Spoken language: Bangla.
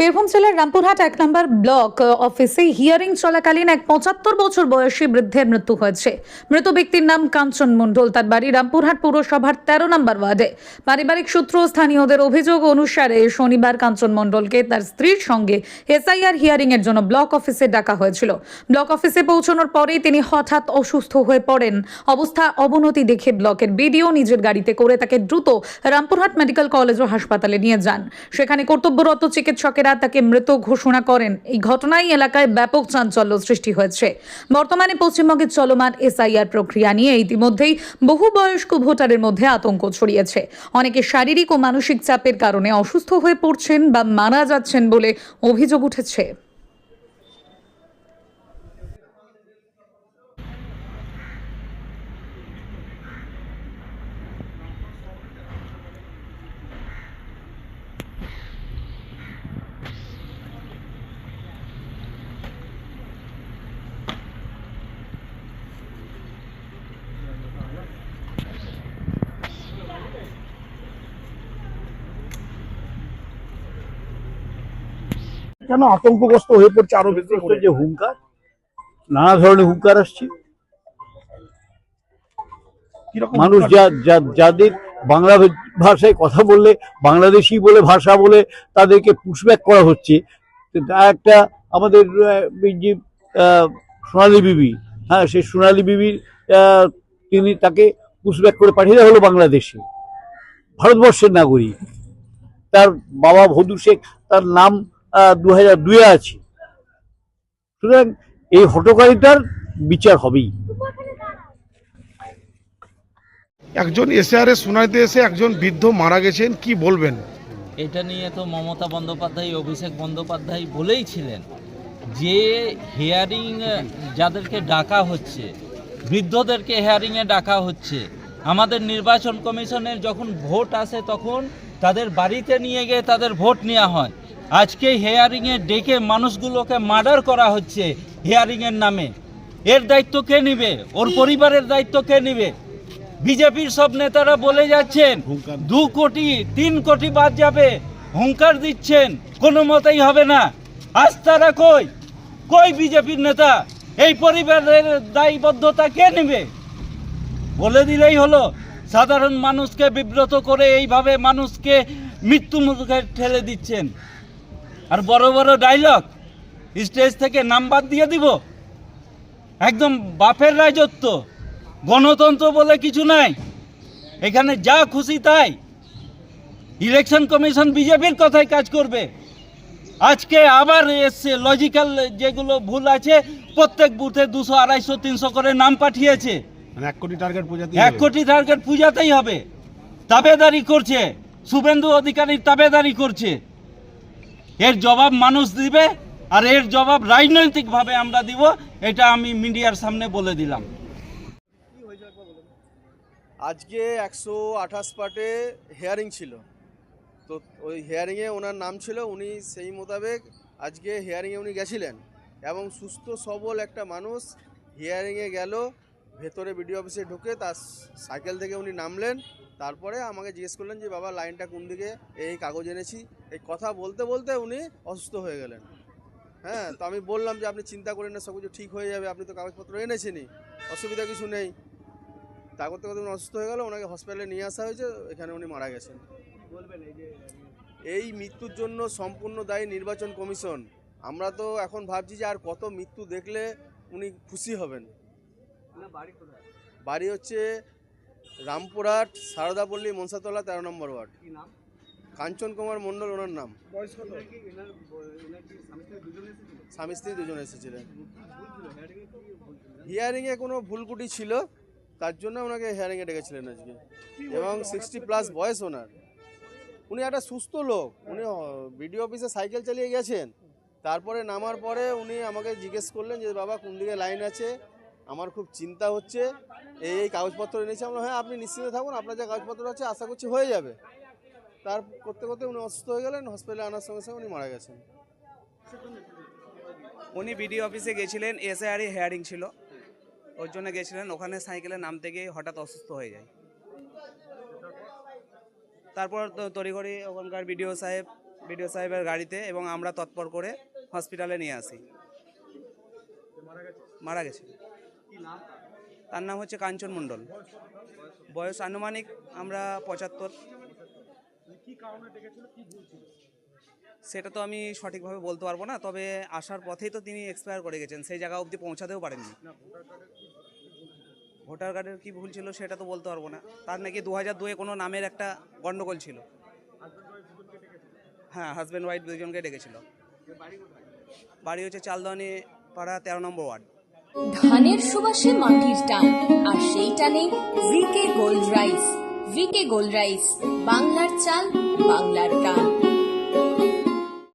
বীরভূম জেলার রামপুরহাট এক নম্বর ব্লক অফিসে হিয়ারিং চলাকালীন এক পঁচাত্তর বছর বয়সী বৃদ্ধের মৃত্যু হয়েছে। মৃত ব্যক্তির নাম কাঞ্চন মণ্ডল। তার বাড়ি রামপুরহাট পৌরসভার তেরো নম্বর ওয়ার্ডে। পারিবারিক সূত্র, স্থানীয়দের অভিযোগ অনুসারে শনিবার কাঞ্চন মণ্ডলকে তার স্ত্রীর সঙ্গে এসআইআর হিয়ারিং এর জন্য ব্লক অফিসে ডাকা হয়েছিল। ব্লক অফিসে পৌঁছানোর পরেই তিনি হঠাৎ অসুস্থ হয়ে পড়েন। অবস্থা অবনতি দেখে ব্লকের বিডিও নিজের গাড়িতে করে তাকে দ্রুত রামপুরহাট মেডিকেল কলেজ ও হাসপাতালে নিয়ে যান। সেখানে কর্তব্যরত চিকিৎসকেরা তাকে মৃত ঘোষণা করেন। এই ঘটনায় এলাকায় ব্যাপক চাঞ্চল্য সৃষ্টি হয়েছে। বর্তমানে পশ্চিমবঙ্গের চলমান এসআইআর প্রক্রিয়া নিয়ে ইতিমধ্যেই বহু বয়স্ক ভোটারের মধ্যে আতঙ্ক ছড়িয়েছে। অনেকে শারীরিক ও মানসিক চাপের কারণে অসুস্থ হয়ে পড়ছেন বা মারা যাচ্ছেন বলে অভিযোগ উঠেছে। কেন? আতঙ্কগ্রস্ত হয়ে পড়ছে আরও বেশি যে হুঙ্কার? নানা ধরনের হুঙ্কার আসছে। মানুষ যা যাদের বাংলা ভাষায় কথা বললে বাংলাদেশি বলে ভাষা বলে তাদেরকে পুশব্যাক করা হচ্ছে। একটা আমাদের এই যে সোনালী বিবি হ্যাঁ সেই সোনালী বিবির তিনি তাকে পুশব্যাক করে পাঠিয়ে দেওয়া হলো বাংলাদেশে। ভারতবর্ষের নাগরিক। তার বাবা ভদু শেখ তার নাম দু হাজার দুয়ে আছে। সুতরাং এই হটকারিতার বিচার হবেই। একজন এসআর এর শুনাইতে এসে একজন বৃদ্ধ মারা গেছেন কি বলবেন? এটা নিয়ে তো মমতা বন্দ্যোপাধ্যায় অভিষেক বন্দ্যোপাধ্যায় বলেই ছিলেন যে হিয়ারিং যাদেরকে ডাকা হচ্ছে বৃদ্ধদেরকে হিয়ারিংয়ে ডাকা হচ্ছে আমাদের নির্বাচন কমিশনের যখন ভোট আসে তখন তাদের বাড়িতে নিয়ে গিয়ে তাদের ভোট নেওয়া হয়। আজকে হিয়ারিংয়ে ডেকে মানুষগুলোকে মার্ডার করা হচ্ছে হিয়ারিংয়ের নামে। এর দায়িত্ব কে নিবে? ওর পরিবারের দায়িত্ব কে নেবে? বিজেপির সব নেতারা বলে যাচ্ছেন দু কোটি তিন কোটি বাদ যাবে হুঙ্কার দিচ্ছেন কোনো মতেই হবে না। আজ তারা কই কই বিজেপির নেতা? এই পরিবারের দায়বদ্ধতা কে নেবে? বলে দিলেই হলো সাধারণ মানুষকে বিব্রত করে এইভাবে মানুষকে মৃত্যু মুখে ঠেলে দিচ্ছেন। আর বড় বড় ডায়লগ স্টেজ থেকে নাম্বার দিয়ে দিব। একদম বাপের রাজত্ব গণতন্ত্র বলে কিছু নাই। এখানে যা খুশি তাই। ইলেকশন কমিশন বিজেপির কথাই কাজ করবে। আজকে আবার এসছে লজিক্যাল যেগুলো ভুল আছে প্রত্যেক বুথে দুশো আড়াইশো তিনশো করে নাম পাঠিয়েছে। মানে এক কোটি টার্গেট পূজাতে এক কোটি টার্গেট পূজাতেই হবে। তাবেদারি করছে। শুভেন্দু অধিকারী তাবেদারি করছে। এর জবাব মানুষ দিবে আর এর জবাব রাজনৈতিকভাবে আমরা দিব, এটা আমি মিডিয়ার সামনে বলে দিলাম। আজকে একশো আঠাশ পার্টে হেয়ারিং ছিল। তো ওই হেয়ারিংয়ে ওনার নাম ছিল, উনি সেই মোতাবেক আজকে হেয়ারিংয়ে উনি গেছিলেন। এবং সুস্থ সবল একটা মানুষ হিয়ারিংয়ে গেল ভেতরে বিডিও অফিসে ঢুকে তার সাইকেল থেকে উনি নামলেন। তারপরে আমাকে জিজ্ঞেস করলেন যে বাবা লাইনটা কোন দিকে? এই কাগজ এনেছি। এই কথা বলতে বলতে উনি অসুস্থ হয়ে গেলেন। হ্যাঁ তো আমি বললাম যে আপনি চিন্তা করেন না সব কিছু ঠিক হয়ে যাবে। আপনি তো কাগজপত্র এনেছেনই। অসুবিধা কিছু নেই। তা করতে করতে উনি অসুস্থ হয়ে গেল। ওনাকে হসপিটালে নিয়ে আসা হয়েছে। এখানে উনি মারা গেছেন। এই মৃত্যুর জন্য সম্পূর্ণ দায়ী নির্বাচন কমিশন। আমরা তো এখন ভাবছি যে আর কত মৃত্যু দেখলে উনি খুশি হবেন। বাড়ি হচ্ছে রামপুরহাট সারদাপল্লী মনসাতলা তেরো নম্বর ওয়ার্ড। কাঞ্চন কুমার মণ্ডল ওনার নাম। স্বামী স্ত্রী দুজন এসেছিলেন। হিয়ারিংয়ে কোনো ভুলকুটি ছিল তার জন্য ওনাকে হিয়ারিংয়ে ডেকেছিলেন আজকে। এবং সিক্সটি প্লাস বয়স ওনার। উনি একটা সুস্থ লোক উনি বিডিও অফিসে সাইকেল চালিয়ে গেছেন। তারপরে নামার পরে উনি আমাকে জিজ্ঞেস করলেন যে বাবা কোন দিকে লাইন আছে? আমার খুব চিন্তা হচ্ছে, এই কাগজপত্র এনেছি। আমরা হ্যাঁ আপনি নিশ্চিন্তে থাকুন, আপনার যা কাগজপত্র আছে, আশা করছি হয়ে যাবে। তার করতে করতে উনি অসুস্থ হয়ে গেলেন হসপিটালে আনার সঙ্গে সঙ্গে উনি মারা গেছেন। উনি বিডিও অফিসে গেছিলেন এসআইআরই হেয়ারিং ছিল। ওর জন্য গেছিলেন, ওখানে সাইকেলে নামতে গিয়ে হঠাৎ অসুস্থ হয়ে যায়। তারপর তড়িঘড়ি ওখানকার বিডিও সাহেব বিডিও সাহেবের গাড়িতে এবং আমরা তৎপর করে হসপিটালে নিয়ে আসি। মারা গেছে। তার নাম হচ্ছে কাঞ্চন মণ্ডল। বয়স আনুমানিক আমরা পঁচাত্তর। সেটা তো আমি সঠিকভাবে বলতে পারব না, তবে আসার পথেই তো তিনি এক্সপায়ার করে গেছেন, সেই জায়গা অবধি পৌঁছাতেও পারেননি। ভোটার কার্ডের কি ভুল ছিল সেটা তো বলতে পারব না। তার নাকি দু হাজার দুয়ে কোনো নামের একটা গণ্ডগোল ছিল। হ্যাঁ হাজব্যান্ড ওয়াইফ দুজনকে ডেকেছিল। বাড়ি হচ্ছে চালদনি পাড়া তেরো নম্বর ওয়ার্ড। ধানের সুবাসে মাটির টান, আর সেই টানে VK gold rice, VK gold rice, বাংলার চাল, বাংলার গান।